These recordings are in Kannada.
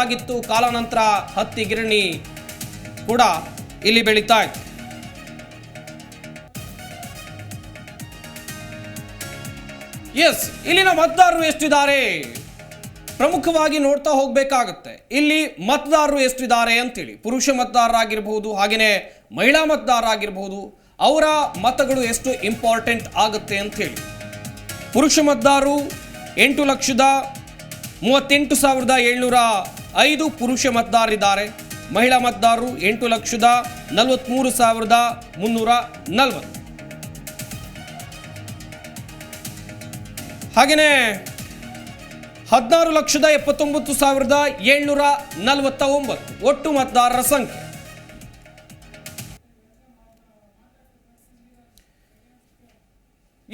ಆಗಿತ್ತು. ಕಾಲಾನಂತರ ಹತ್ತಿ, ಗಿರಣಿ ಕೂಡ ಇಲ್ಲಿ ಬೆಳೀತಾ ಇತ್ತು. ಎಸ್ ಇಲ್ಲಿನ ಮತದಾರರು ಎಷ್ಟಿದ್ದಾರೆ? ಪ್ರಮುಖವಾಗಿ ನೋಡ್ತಾ ಹೋಗಬೇಕಾಗುತ್ತೆ. ಇಲ್ಲಿ ಮತದಾರರು ಎಷ್ಟಿದ್ದಾರೆ ಅಂತೇಳಿ. ಪುರುಷ ಮತದಾರರಾಗಿರ್ಬಹುದು ಹಾಗೆಯೇ ಮಹಿಳಾ ಮತದಾರರಾಗಿರ್ಬಹುದು, ಅವರ ಮತಗಳು ಎಷ್ಟು ಇಂಪಾರ್ಟೆಂಟ್ ಆಗುತ್ತೆ ಅಂತೇಳಿ. ಪುರುಷ ಮತದಾರರು ಎಂಟು ಲಕ್ಷದ ಮೂವತ್ತೆಂಟು ಸಾವಿರದ ಏಳ್ನೂರ ಐದು ಪುರುಷ ಮತದಾರರಿದ್ದಾರೆ. ಮಹಿಳಾ ಮತದಾರರು ಎಂಟು ಲಕ್ಷದ ನಲವತ್ತ್ಮೂರು ಸಾವಿರದ ಮುನ್ನೂರ ನಲವತ್ತು. ಹಾಗೆಯೇ ಹದಿನಾರು ಲಕ್ಷದ ಎಪ್ಪತ್ತೊಂಬತ್ತು ಸಾವಿರದ ಏಳ್ನೂರ ನಲವತ್ತ ಒಂಬತ್ತು ಒಟ್ಟು ಮತದಾರರ ಸಂಖ್ಯೆ.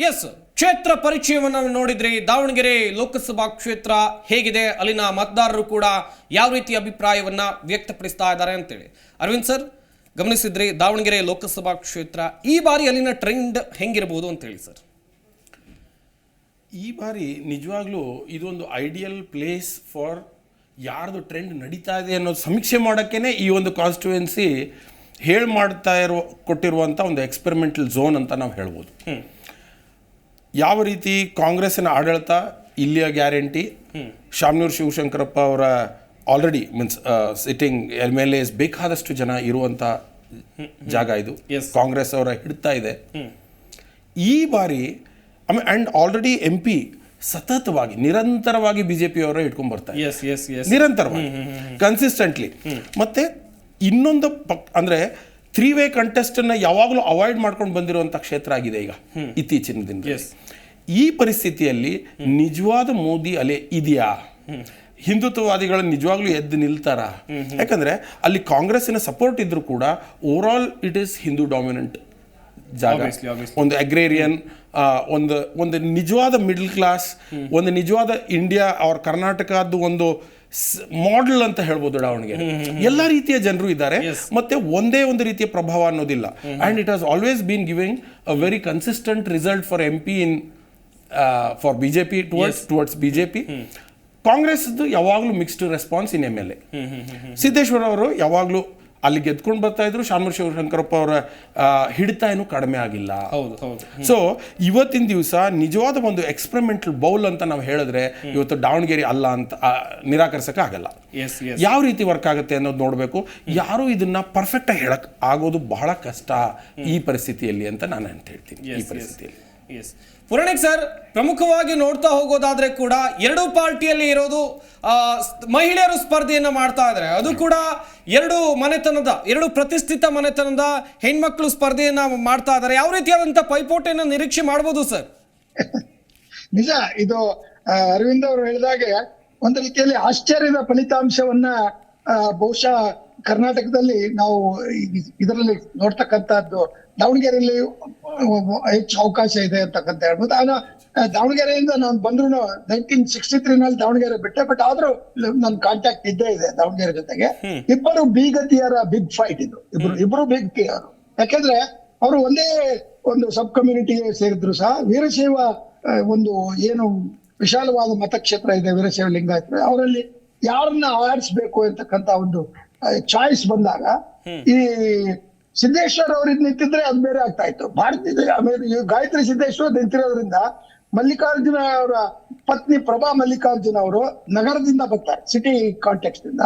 ಎಸ್ ಕ್ಷೇತ್ರ ಪರಿಚಯವನ್ನು ನೋಡಿದ್ರಿ. ದಾವಣಗೆರೆ ಲೋಕಸಭಾ ಕ್ಷೇತ್ರ ಹೇಗಿದೆ? ಅಲ್ಲಿನ ಮತದಾರರು ಕೂಡ ಯಾವ ರೀತಿ ಅಭಿಪ್ರಾಯವನ್ನ ವ್ಯಕ್ತಪಡಿಸ್ತಾ ಇದ್ದಾರೆ ಅಂತೇಳಿ. ಅರವಿಂದ್ ಸರ್ ಗಮನಿಸಿದ್ರಿ ದಾವಣಗೆರೆ ಲೋಕಸಭಾ ಕ್ಷೇತ್ರ ಈ ಬಾರಿ ಅಲ್ಲಿನ ಟ್ರೆಂಡ್ ಹೆಂಗಿರಬಹುದು ಅಂತ ಹೇಳಿ ಸರ್. ಈ ಬಾರಿ ನಿಜವಾಗ್ಲೂ ಇದೊಂದು ಐಡಿಯಲ್ ಪ್ಲೇಸ್ ಫಾರ್ ಯಾರ್ದು ಟ್ರೆಂಡ್ ನಡೀತಾ ಇದೆ ಅನ್ನೋದು ಸಮೀಕ್ಷೆ ಮಾಡೋಕ್ಕೇ ಈ ಒಂದು ಕಾನ್ಸ್ಟಿಟ್ಯೂಯೆನ್ಸಿ ಹೇಳಿ ಮಾಡ್ತಾ ಇರೋ ಕೊಟ್ಟಿರುವಂಥ ಒಂದು ಎಕ್ಸ್ಪೆರಿಮೆಂಟಲ್ ಝೋನ್ ಅಂತ ನಾವು ಹೇಳ್ಬೋದು. ಯಾವ ರೀತಿ ಕಾಂಗ್ರೆಸ್ಸಿನ ಆಡಳಿತ ಇಲ್ಲಿಯ ಗ್ಯಾರಂಟಿ? ಶಾಮನೂರು ಶಿವಶಂಕರಪ್ಪ ಅವರ already means sitting M L S ಬೇಕಾದಷ್ಟು ಜನ ಇರುವಂಥ ಜಾಗ ಇದು. ಕಾಂಗ್ರೆಸ್ ಅವರ ಹಿಡ್ತಾ ಇದೆ. ಈ ಬಾರಿ ಆ್ಯಂಡ್ ಆಲ್ರೆಡಿ ಎಂ ಪಿ ಸತತವಾಗಿ ನಿರಂತರವಾಗಿ ಬಿ ಜೆ ಪಿಯವರ ಇಟ್ಕೊಂಡ್ ಬರ್ತಾರೆ ಎಸ್ ಎಸ್ ಎಸ್ ನಿರಂತರವಾಗಿ ಕನ್ಸಿಸ್ಟೆಂಟ್ಲಿ ಮತ್ತೆ ಇನ್ನೊಂದು ಪಕ್ ಅಂದ್ರೆ ತ್ರೀ ವೇ ಕಂಟೆಸ್ಟ್ ಅನ್ನ ಯಾವಾಗಲೂ ಅವಾಯ್ಡ್ ಮಾಡ್ಕೊಂಡು ಬಂದಿರುವಂಥ ಕ್ಷೇತ್ರ ಆಗಿದೆ ಈಗ ಇತ್ತೀಚಿನ ದಿನ ಈ ಪರಿಸ್ಥಿತಿಯಲ್ಲಿ ನಿಜವಾದ ಮೋದಿ ಅಲೆ ಇದೆಯಾ? ಹಿಂದುತ್ವವಾದಿಗಳು ನಿಜವಾಗ್ಲೂ ಎದ್ದು ನಿಲ್ತಾರ? ಯಾಕಂದ್ರೆ ಅಲ್ಲಿ ಕಾಂಗ್ರೆಸ್ಸಿನ ಸಪೋರ್ಟ್ ಇದ್ರೂ ಕೂಡ over all it is Hindu dominant ಜಾಗ. ಒಂದು ಅಗ್ರೇರಿಯನ್ ಒಂದು ಒಂದು ನಿಜವಾದ ಮಿಡ್ಲ್ ಕ್ಲಾಸ್ ಒಂದು ನಿಜವಾದ ಇಂಡಿಯಾ ಅವ್ರ ಕರ್ನಾಟಕದ್ದು ಒಂದು ಮಾಡೆಲ್ ಅಂತ ಹೇಳ್ಬೋದು ದಾವಣಗೆರೆ ಎಲ್ಲ ರೀತಿಯ ಜನರು ಇದ್ದಾರೆ. ಮತ್ತೆ ಒಂದೇ ಒಂದು ರೀತಿಯ ಪ್ರಭಾವ ಅನ್ನೋದಿಲ್ಲ. And it has always been giving a very consistent result for M P in for BJP towards towards BJP Congress ಯಾವಾಗಲೂ mixed response in M L A Siddeshwara ಅವರು ಯಾವಾಗಲೂ ಅಲ್ಲಿ ಗೆದ್ಕೊಂಡು ಬರ್ತಾ ಇದ್ರು ಶಾನ್ಮೂರ್ ಶಿವಶಂಕರಪ್ಪ ಅವರ ಹಿಡಿತ ಏನು ಕಡಿಮೆ ಆಗಿಲ್ಲ. ಹೌದು ಹೌದು. ಸೊ ಇವತ್ತಿನ ದಿವಸ ನಿಜವಾದ ಒಂದು ಎಕ್ಸ್ಪೆರಿಮೆಂಟಲ್ ಬೌಲ್ ಅಂತ ನಾವು ಹೇಳಿದ್ರೆ ಇವತ್ತು ದಾವಣಗೆರೆ ಅಲ್ಲ ಅಂತ ನಿರಾಕರಿಸಕ್ಕೆ ಆಗಲ್ಲ. ಯಾವ ರೀತಿ ವರ್ಕ್ ಆಗುತ್ತೆ ಅನ್ನೋದು ನೋಡಬೇಕು. ಯಾರು ಇದನ್ನ ಪರ್ಫೆಕ್ಟ್ ಆಗಿ ಹೇಳಕ್ ಆಗೋದು ಬಹಳ ಕಷ್ಟ ಈ ಪರಿಸ್ಥಿತಿಯಲ್ಲಿ ಅಂತ ನಾನು ಅಂತ ಹೇಳ್ತೀನಿ ಈ ಪರಿಸ್ಥಿತಿಯಲ್ಲಿ. ಎಸ್ ಪುರಾಣಿಕ್ ಸರ್, ಪ್ರಮುಖವಾಗಿ ನೋಡ್ತಾ ಹೋಗೋದಾದ್ರೆ ಕೂಡ ಎರಡು ಪಾರ್ಟಿಯಲ್ಲಿ ಇರೋದು ಮಹಿಳೆಯರು ಸ್ಪರ್ಧೆಯನ್ನು ಮಾಡ್ತಾ ಇದ್ದಾರೆ ಅದು ಕೂಡ ಎರಡು ಮನೆತನದ, ಎರಡು ಪ್ರತಿಷ್ಠಿತ ಮನೆತನದ ಹೆಣ್ಮಕ್ಳು ಸ್ಪರ್ಧೆಯನ್ನ ಮಾಡ್ತಾ ಇದ್ದಾರೆ ಯಾವ ರೀತಿಯಾದಂತ ಪೈಪೋಟಿಯನ್ನು ನಿರೀಕ್ಷೆ ಮಾಡಬಹುದು ಸರ್? ನಿಜ, ಇದು ಅರವಿಂದ್ ಅವರು ಹೇಳಿದಾಗೆ ಒಂದು ರೀತಿಯಲ್ಲಿ ಆಶ್ಚರ್ಯದ ಫಲಿತಾಂಶವನ್ನ ಬಹುಶಃ ಕರ್ನಾಟಕದಲ್ಲಿ ನಾವು ಇದರಲ್ಲಿ ನೋಡ್ತಕ್ಕಂಥದ್ದು ದಾವಣಗೆರೆಯಲ್ಲಿ ಹೆಚ್ಚು ಅವಕಾಶ ಇದೆ ಅಂತಕ್ಕಂತ ಹೇಳ್ಬೋದು. ನಾನು ದಾವಣಗೆರೆಯಿಂದ ನಾನು ಬಂದ್ರು ನೈನ್ಟೀನ್ ಸಿಕ್ಸ್ಟಿ ತ್ರೀ ನಲ್ಲಿ ದಾವಣಗೆರೆ ಬಿಟ್ಟೆ ಬಟ್ ಆದ್ರೂ ನನ್ನ ಕಾಂಟ್ಯಾಕ್ಟ್ ಇದ್ದೇ ಇದೆ ದಾವಣಗೆರೆ ಜೊತೆಗೆ. ಇಬ್ಬರು ಬೀಗತಿಯರ ಬಿಗ್ ಫೈಟ್ ಇದು ಇಬ್ರು ಇಬ್ರು ಬಿಗ್ ಅವರು ಯಾಕೆಂದ್ರೆ ಅವರು ಒಂದೇ ಒಂದು ಸಬ್ ಕಮ್ಯುನಿಟಿಗೆ ಸೇರಿದ್ರು ಸಹ ವೀರಶೈವ ಒಂದು ಏನು ವಿಶಾಲವಾದ ಮತಕ್ಷೇತ್ರ ಇದೆ ವೀರಶೈವ ಲಿಂಗಾಯತ ಅವರಲ್ಲಿ ಯಾರನ್ನ ಆರಿಸ್ಬೇಕು ಅಂತಕ್ಕಂತ ಒಂದು ಚಾಯ್ಸ್ ಬಂದಾಗ ಈ ಸಿದ್ದೇಶ್ವರ್ ಅವ್ರು ಇದ್ ನಿಂತಿದ್ರೆ ಅದು ಬೇರೆ ಆಗ್ತಾ ಇತ್ತು. ಭಾರತೀಯ ಆಮೇಲೆ ಗಾಯತ್ರಿ ಸಿದ್ದೇಶ್ವರ್ ನಿಂತಿರೋದ್ರಿಂದ ಮಲ್ಲಿಕಾರ್ಜುನ ಅವರ ಪತ್ನಿ ಪ್ರಭಾ ಮಲ್ಲಿಕಾರ್ಜುನ ಅವರು ನಗರದಿಂದ ಬರ್ತಾರೆ ಸಿಟಿ ಕಾಂಟೆಕ್ಸ್ಟ್ ಇಂದ.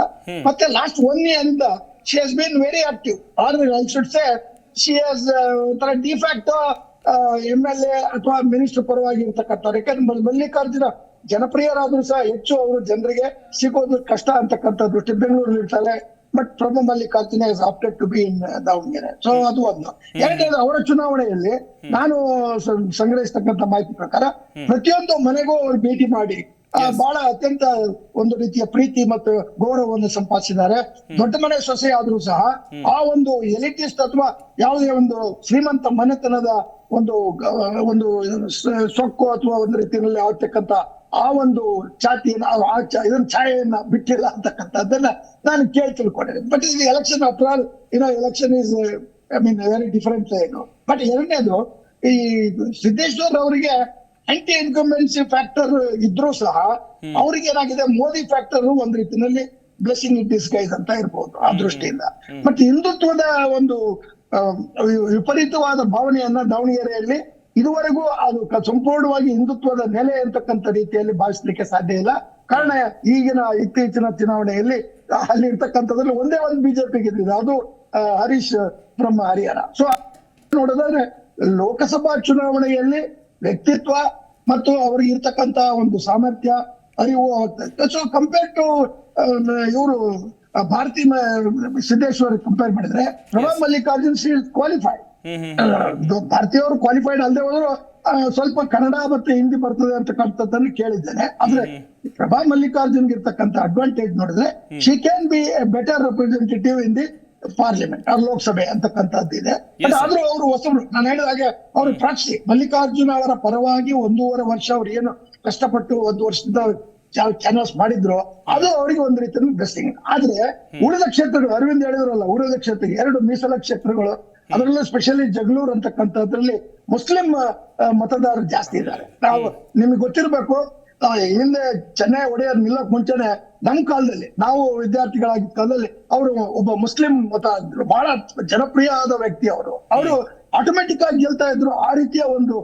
ಮತ್ತೆ ಲಾಸ್ಟ್ ಒನ್ ಇಯರ್ ಇಂದ she has been very active ಆದ್ರೆ I should say she has ಒಂಥರ de facto M L A ಅಥವಾ ಮಿನಿಸ್ಟರ್ ಪರವಾಗಿ ಇರ್ತಕ್ಕಂಥವ್ರು ಯಾಕಂದ್ರೆ ಮಲ್- ಮಲ್ಲಿಕಾರ್ಜುನ ಜನಪ್ರಿಯರಾದ್ರೂ ಸಹ ಹೆಚ್ಚು ಅವರು ಜನರಿಗೆ ಸಿಗೋದು ಕಷ್ಟ ಅಂತಕ್ಕಂಥ ದೃಷ್ಟಿ ಬೆಂಗಳೂರಲ್ಲಿ ಇರ್ತಾರೆ but Prabhu Mallikarjuna is opted to be in Davanagere so ಅದು ಒಂದು ಎರಡನೇದು ಅವರ ಚುನಾವಣೆಯಲ್ಲಿ ನಾನು ಸಂಗ್ರಹಿಸತಕ್ಕಂತ ಸಂಗ್ರಹಿಸ್ತಕ್ಕಂಥ ಮಾಹಿತಿ ಪ್ರಕಾರ ಪ್ರತಿಯೊಂದು ಮನೆಗೂ ಅವರು ಭೇಟಿ ಮಾಡಿ ಬಹಳ ಅತ್ಯಂತ ಒಂದು ರೀತಿಯ ಪ್ರೀತಿ ಮತ್ತು ಗೌರವವನ್ನು ಸಂಪಾದಿಸಿದ್ದಾರೆ. ದೊಡ್ಡ ಮನೆ ಸೊಸೆ ಆದ್ರೂ ಸಹ ಆ ಒಂದು ಎಲಿಟಿಸ್ಟ್ ಅಥವಾ ಯಾವುದೇ ಒಂದು ಶ್ರೀಮಂತ ಮನೆತನದ ಒಂದು ಒಂದು ಸೊಕ್ಕು ಅಥವಾ ಒಂದು ರೀತಿಯಲ್ಲಿ ಆಗ್ತಕ್ಕಂತ ಆ ಒಂದು ಛಾತಿ ಆ- ಇದನ್ನ ಛಾಯೆಯನ್ನ ಬಿಟ್ಟಿಲ್ಲ ಅಂತಕ್ಕಂಥದ್ದನ್ನ ನಾನು ಕೇಳಿ ತಿಳ್ಕೊಂಡಿದ್ದೀನಿ ಬಟ್ ಇದು ಎಲೆಕ್ಷನ್ ಆಫ್ಟರ್ ಆಲ್ ಏನೋ election is I mean very different ಏನು ಬಟ್ ಎರಡನೇದು ಈ ಸಿದ್ದೇಶ್ವರ್ ಅವರಿಗೆ ಆಂಟಿ ಇನ್ಕಂಬೆನ್ಸಿ ಫ್ಯಾಕ್ಟರ್ ಇದ್ರೂ ಸಹ ಅವ್ರಿಗೆ ಏನಾಗಿದೆ ಮೋದಿ ಫ್ಯಾಕ್ಟರ್ ಒಂದ್ ರೀತಿಯಲ್ಲಿ ಬ್ಲೆಸ್ಸಿಂಗ್ ಇಟ್ ಡಿಸ್ಗೈಸ್ ಅಂತ ಇರ್ಬೋದು ಆ ದೃಷ್ಟಿಯಿಂದ. ಬಟ್ ಹಿಂದುತ್ವದ ಒಂದು ವಿಪರೀತವಾದ ಭಾವನೆಯನ್ನ ದಾವಣಗೆರೆಯಲ್ಲಿ ಇದುವರೆಗೂ ಅದು ಸಂಪೂರ್ಣವಾಗಿ ಹಿಂದುತ್ವದ ನೆಲೆ ಅಂತಕ್ಕಂಥ ರೀತಿಯಲ್ಲಿ ಭಾವಿಸ್ಲಿಕ್ಕೆ ಸಾಧ್ಯ ಇಲ್ಲ. ಕಾರಣ ಈಗಿನ ಇತ್ತೀಚಿನ ಚುನಾವಣೆಯಲ್ಲಿ ಅಲ್ಲಿ ಇರ್ತಕ್ಕಂಥದ್ರಲ್ಲಿ ಒಂದೇ ಒಂದು ಬಿಜೆಪಿ ಗೆದ್ದಿದೆ. ಅದು ಹರೀಶ್ ಬ್ರಹ್ಮ ಹರಿಹರ. ಸೊ ನೋಡೋದಾದ್ರೆ ಲೋಕಸಭಾ ಚುನಾವಣೆಯಲ್ಲಿ ವ್ಯಕ್ತಿತ್ವ ಮತ್ತು ಅವ್ರಿಗೆ ಇರ್ತಕ್ಕಂತ ಒಂದು ಸಾಮರ್ಥ್ಯ ಅರಿವು ಸೊ ಕಂಪೇರ್ ಟು ಇವರು ಭಾರತಿ ಸಿದ್ದೇಶ್ವರ್ ಕಂಪೇರ್ ಮಾಡಿದ್ರೆ ಪ್ರಭಾ ಮಲ್ಲಿಕಾರ್ಜುನ್ ಸಿ ಕ್ವಾಲಿಫೈಡ್ ಭಾರತೀಯವರು ಕ್ವಾಲಿಫೈಡ್ ಅಲ್ಲದೆ ಹೋದ್ರು ಸ್ವಲ್ಪ ಕನ್ನಡ ಮತ್ತೆ ಹಿಂದಿ ಬರ್ತದೆ ಅಂತಕ್ಕಂಥದ್ದನ್ನು ಕೇಳಿದ್ದೇನೆ. ಆದ್ರೆ ಪ್ರಭಾ ಮಲ್ಲಿಕಾರ್ಜುನ್ಗೆ ಇರ್ತಕ್ಕಂಥ ಅಡ್ವಾಂಟೇಜ್ ನೋಡಿದ್ರೆ she can be a better representative in the parliament ಅವ್ರ ಲೋಕಸಭೆ ಅಂತಕ್ಕಂಥದ್ದು ಇದೆ. ಆದ್ರೂ ಅವರು ಹೊಸಬ್ರು ನಾನು ಹೇಳಿದ ಹಾಗೆ ಅವರು ಪ್ರಾಕ್ಷಿ ಮಲ್ಲಿಕಾರ್ಜುನ ಅವರ ಪರವಾಗಿ ಒಂದೂವರೆ ವರ್ಷ ಅವ್ರು ಏನು ಕಷ್ಟಪಟ್ಟು ಒಂದು ವರ್ಷದ ಚಾನಲ್ಸ್ ಮಾಡಿದ್ರು ಅದು ಅವರಿಗೆ ಒಂದು ರೀತಿಯಲ್ಲಿ ಬೆಸ್ಟಿಂಗ್ ಆದ್ರೆ ಉಳಿದ ಕ್ಷೇತ್ರಗಳು ಅರವಿಂದ್ ಹೇಳಿದ್ರಲ್ಲ ಉಳಿದ ಕ್ಷೇತ್ರ ಎರಡು ಮೀಸಲ ಕ್ಷೇತ್ರಗಳು ಅದರಲ್ಲೂ ಸ್ಪೆಷಲಿ ಜಗಳೂರು ಅಂತಕ್ಕಂಥದ್ರಲ್ಲಿ ಮುಸ್ಲಿಂ ಮತದಾರರು ಜಾಸ್ತಿ ಇದ್ದಾರೆ. ನಾವು ನಿಮ್ಗೆ ಗೊತ್ತಿರ್ಬೇಕು ಹಿಂದೆ ಚೆನ್ನೈ ಒಡೆಯರ್ ನಿಲ್ಲಕ್ ಮುಂಚೆನೆ ನಮ್ ಕಾಲದಲ್ಲಿ ನಾವು ವಿದ್ಯಾರ್ಥಿಗಳಾಗಿದ್ದ ಕಾಲದಲ್ಲಿ ಅವರು ಒಬ್ಬ ಮುಸ್ಲಿಂ ಮತ ಬಹಳ ಜನಪ್ರಿಯ ಆದ ವ್ಯಕ್ತಿ ಅವರು. ಅವರು ಆಟೋಮೆಟಿಕ್ ಆಗಿ ಗೆಲ್ತಾ ಇದ್ರು. ಆ ರೀತಿಯ ಒಂದು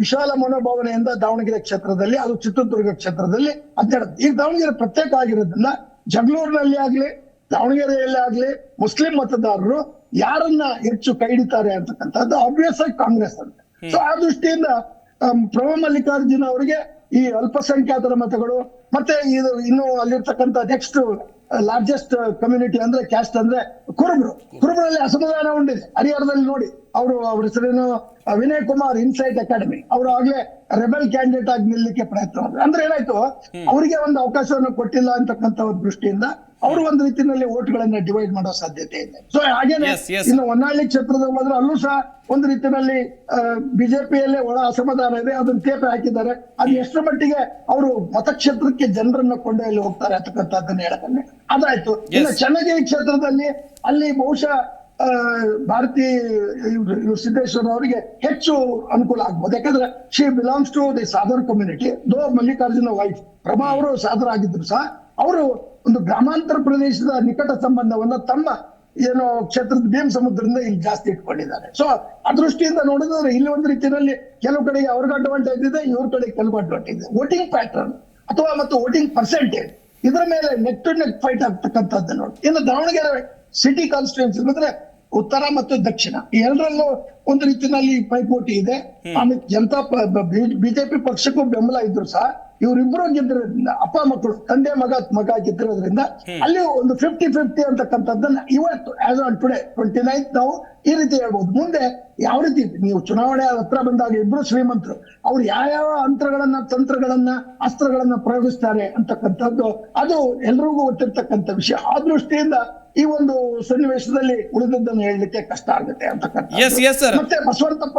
ವಿಶಾಲ ಮನೋಭಾವನೆಯಿಂದ ದಾವಣಗೆರೆ ಕ್ಷೇತ್ರದಲ್ಲಿ ಅದು ಚಿತ್ರದುರ್ಗ ಕ್ಷೇತ್ರದಲ್ಲಿ ಅಡ್ಡಾಡುತ್ತೆ ಈಗ ದಾವಣಗೆರೆ ಪ್ರತ್ಯೇಕ ಆಗಿರೋದ್ರಿಂದ ಜಗಳೂರಿನಲ್ಲಿ ಆಗ್ಲಿ ದಾವಣಗೆರೆಯಲ್ಲಿ ಆಗ್ಲಿ ಮುಸ್ಲಿಂ ಮತದಾರರು ಯಾರನ್ನ ಹೆಚ್ಚು ಕೈ ಹಿಡಿತಾರೆ ಅಂತಕ್ಕಂಥದ್ದು ಆಬ್ವಿಯಸ್ ಆಗಿ ಕಾಂಗ್ರೆಸ್ ಅಂತ. ಸೊ ಆ ದೃಷ್ಟಿಯಿಂದ ಪ್ರಭು ಪ್ರಭಾ ಮಲ್ಲಿಕಾರ್ಜುನ ಅವರಿಗೆ ಈ ಅಲ್ಪಸಂಖ್ಯಾತರ ಮತಗಳು ಮತ್ತೆ ಇದು ಇನ್ನು ಅಲ್ಲಿರ್ತಕ್ಕಂತ ನೆಕ್ಸ್ಟ್ ಲಾರ್ಜೆಸ್ಟ್ ಕಮ್ಯುನಿಟಿ ಅಂದ್ರೆ ಕ್ಯಾಸ್ಟ್ ಅಂದ್ರೆ ಕುರುಬರು. ಕುರುಬರಲ್ಲಿ ಅಸಮಾಧಾನ ಉಂಡಿದೆ ಹರಿಹರದಲ್ಲಿ ನೋಡಿ. ಅವರು ಅವ್ರ ಹೆಸರೇನು ವಿನಯ್ ಕುಮಾರ್ ಇನ್ಸೈಟ್ ಅಕಾಡೆಮಿ ಅವರು ಆಗ್ಲೇ ರೆಬೆಲ್ ಕ್ಯಾಂಡಿಡೇಟ್ ಆಗಿ ನಿಲ್ಲಕ್ಕೆ ಪ್ರಯತ್ನ ಮಾಡಿದ್ರು ಅಂದ್ರೆ ಏನಾಯ್ತು? ಅವರಿಗೆ ಒಂದು ಅವಕಾಶವನ್ನು ಕೊಟ್ಟಿಲ್ಲ ಅಂತಕ್ಕಂಥ ಒಂದು ದೃಷ್ಟಿಯಿಂದ ಅವರು ಒಂದು ರೀತಿಯಲ್ಲಿ ಓಟ್ಗಳನ್ನ ಡಿವೈಡ್ ಮಾಡೋ ಸಾಧ್ಯತೆ ಇದೆ. ಸೊ ಹಾಗೇನೆ. ಇನ್ನು ಹೊನ್ನಾಳಿ ಕ್ಷೇತ್ರದಲ್ಲಿ ಹೋದ್ರೆ ಅಲ್ಲೂ ಸಹ ಒಂದು ರೀತಿಯಲ್ಲಿ ಬಿಜೆಪಿಯಲ್ಲೇ ಒಳ ಅಸಮಾಧಾನ ಇದೆ. ಅದನ್ನ ತೇಪೆ ಹಾಕಿದ್ದಾರೆ. ಅದು ಎಷ್ಟರ ಮಟ್ಟಿಗೆ ಅವರು ಮತಕ್ಷೇತ್ರಕ್ಕೆ ಜನರನ್ನ ಕೊಂಡೊಯ್ಯಲು ಹೋಗ್ತಾರೆ ಅಂತಕ್ಕಂಥದ್ದನ್ನ ಹೇಳ್ತಾನೆ ಅದಾಯ್ತು. ಇನ್ನು. ಚನ್ನಗಿರಿ ಕ್ಷೇತ್ರದಲ್ಲಿ ಅಲ್ಲಿ ಬಹುಶಃ ಭಾರತಿ ಸಿದ್ದೇಶ್ವರ ಅವರಿಗೆ ಹೆಚ್ಚು ಅನುಕೂಲ ಆಗ್ಬೋದು. ಯಾಕಂದ್ರೆ she belongs to the Sadar community though Mallikarjuna wife Prabha ಅವರು ಸಾದರ ಆಗಿದ್ರು ಸಹ, ಅವರು ಒಂದು ಗ್ರಾಮಾಂತರ ಪ್ರದೇಶದ ನಿಕಟ ಸಂಬಂಧವನ್ನ ತಮ್ಮ ಏನು ಕ್ಷೇತ್ರದ ಭೀಮ್ ಸಮುದ್ರದಿಂದ ಇಲ್ಲಿ ಜಾಸ್ತಿ ಇಟ್ಕೊಂಡಿದ್ದಾರೆ. ಸೊ ಆ ದೃಷ್ಟಿಯಿಂದ ನೋಡಿದ್ರೆ ಇಲ್ಲಿ ಒಂದು ರೀತಿಯಲ್ಲಿ ಕೆಲವು ಕಡೆಗೆ ಅವ್ರಿಗೆ ಅಡ್ವಾಂಟೇಜ್ ಇದೆ, ಇವ್ರ ಕಡೆ ಕೆಲವು ಅಡ್ವಾಂಟೇಜ್ ಇದೆ. ವೋಟಿಂಗ್ ಪ್ಯಾಟರ್ನ್ ಅಥವಾ ಮತ್ತು ವೋಟಿಂಗ್ ಪರ್ಸೆಂಟೇಜ್ ಇದರ ಮೇಲೆ ನೆಕ್ ಟು ನೆಕ್ ಫೈಟ್ ಆಗ್ತಕ್ಕಂಥದ್ದು ನೋಡಿ. ಇನ್ನು ದಾವಣಗೆರೆ ಸಿಟಿ ಕಾನ್ಸ್ಟಿಟ್ಯೂನ್ಸಿ ಅಂದ್ರೆ ಉತ್ತರ ಮತ್ತು ದಕ್ಷಿಣ. ಎರಡರಲ್ಲೂ ಒಂದು ರೀತಿಯಲ್ಲಿ ಪೈಪೋಟಿ ಇದೆ. ಆಮೇಲೆ ಜನತಾ ಬಿಜೆಪಿ ಪಕ್ಷಕ್ಕೂ ಬೆಂಬಲ ಇದ್ರು ಸಹ ಇವರಿಬ್ರು ಗೆದ್ದಿರೋದ್ರಿಂದ ಅಪ್ಪ ಮಕ್ಕಳು ತಂದೆ ಮಗ ಮಗ ಗೆದ್ದಿರೋದ್ರಿಂದ ಅಲ್ಲಿ ಒಂದು ಫಿಫ್ಟಿ ಫಿಫ್ಟಿ ಅಂತಕ್ಕಂಥದ್ದನ್ನ ಇವತ್ತು as on today twenty ninth ನಾವು ಈ ರೀತಿ ಹೇಳ್ಬೋದು. ಮುಂದೆ ಯಾವ ರೀತಿ ನೀವು ಚುನಾವಣೆ ಹತ್ರ ಬಂದಾಗ ಇಬ್ರು ಶ್ರೀಮಂತರು ಅವ್ರು ಯಾವ ಅಂತ್ರಗಳನ್ನ ತಂತ್ರಗಳನ್ನ ಅಸ್ತ್ರಗಳನ್ನ ಪ್ರಯೋಗಿಸ್ತಾರೆ ಅಂತಕ್ಕಂಥದ್ದು ಅದು ಎಲ್ರಿಗೂ ಗೊತ್ತಿರ್ತಕ್ಕಂಥ ವಿಷಯ. ಆ ದೃಷ್ಟಿಯಿಂದ ಈ ಒಂದು ಸನ್ನಿವೇಶದಲ್ಲಿ ಉಳಿದದ್ದನ್ನು ಹೇಳಲಿಕ್ಕೆ ಕಷ್ಟ ಆಗುತ್ತೆ ಅಂತಕ್ಕಂಥ. ಮತ್ತೆ ಬಸವಂತಪ್ಪ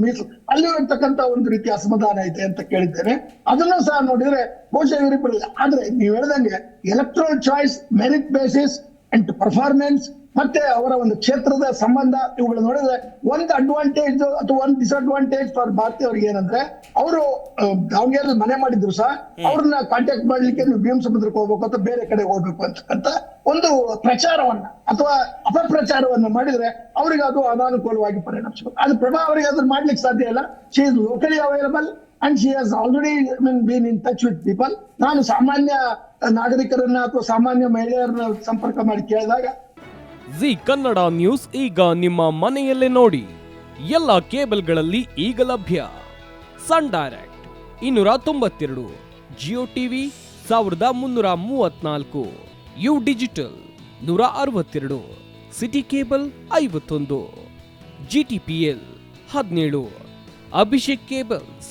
ಮೀಸಲು ಅಲ್ಲಿಯೂ ಇರ್ತಕ್ಕಂಥ ಒಂದು ರೀತಿ ಅಸಮಾಧಾನ ಐತೆ ಅಂತ ಕೇಳಿದ್ದೇನೆ ಅದನ್ನು ಸಹ ನೋಡಿದ್ರೆ ಬಹುಶಃ ಇವರಿಬ್ಬರಲ್ಲ ಆದ್ರೆ ನೀವು ಹೇಳ್ದಂಗೆ electoral choice merit basis and performance ಮತ್ತೆ ಅವರ ಒಂದು ಕ್ಷೇತ್ರದ ಸಂಬಂಧ ಇವುಗಳು ನೋಡಿದ್ರೆ ಒಂದು ಅಡ್ವಾಂಟೇಜ್ ಅಥವಾ ಒಂದು ಡಿಸ್ಅಡ್ವಾಂಟೇಜ್ ಫಾರ್ ಭಾರತಿ ಅವ್ರಿಗೆ ಏನಂದ್ರೆ ಅವರು ದಾವಣಗೆರೆ ಮನೆ ಮಾಡಿದ್ರು ಸಹ ಅವ್ರನ್ನ ಕಾಂಟ್ಯಾಕ್ಟ್ ಮಾಡ್ಲಿಕ್ಕೆ ನೀವು ಭೀಮ್ ಸಮುದ್ರಕ್ಕೆ ಹೋಗ್ಬೇಕು ಅಥವಾ ಬೇರೆ ಕಡೆ ಹೋಗ್ಬೇಕು ಅಂತಕ್ಕಂತ ಒಂದು ಪ್ರಚಾರವನ್ನ ಅಥವಾ ಅಪಪ್ರಚಾರವನ್ನ ಮಾಡಿದ್ರೆ ಅವರಿಗೆ ಅದು ಅನಾನುಕೂಲವಾಗಿ ಪರಿಣಮಿಸಬೇಕು. ಅದು ಪ್ರಭಾ ಅವರಿಗೆ ಅದನ್ನ ಮಾಡ್ಲಿಕ್ಕೆ ಸಾಧ್ಯ ಇಲ್ಲ. She is locally available and she has already mean been in touch with people ನಾನು ಸಾಮಾನ್ಯ ನಾಗರಿಕರನ್ನ ಅಥವಾ ಸಾಮಾನ್ಯ ಮಹಿಳೆಯರನ್ನ ಸಂಪರ್ಕ ಮಾಡಿ ಕೇಳಿದಾಗ, ಜಿ ಕನ್ನಡ ನ್ಯೂಸ್ ಈಗ ನಿಮ್ಮ ಮನೆಯಲ್ಲೇ ನೋಡಿ. ಎಲ್ಲ ಕೇಬಲ್ಗಳಲ್ಲಿ ಈಗ ಲಭ್ಯ. ಸನ್ ಡೈರೆಕ್ಟ್ ಇನ್ನೂರ ತೊಂಬತ್ತೆರಡು, ಜಿಯೋ ಟಿವಿ ಸಾವಿರದ ಮುನ್ನೂರ ಮೂವತ್ನಾಲ್ಕು ಯು ಡಿಜಿಟಲ್ ನೂರ ಅರವತ್ತೆರಡು, ಸಿಟಿ ಕೇಬಲ್ ಐವತ್ತೊಂದು, ಜಿ ಟಿ ಪಿ ಎಲ್ ಹದಿನೇಳು, ಅಭಿಷೇಕ್ ಕೇಬಲ್ಸ್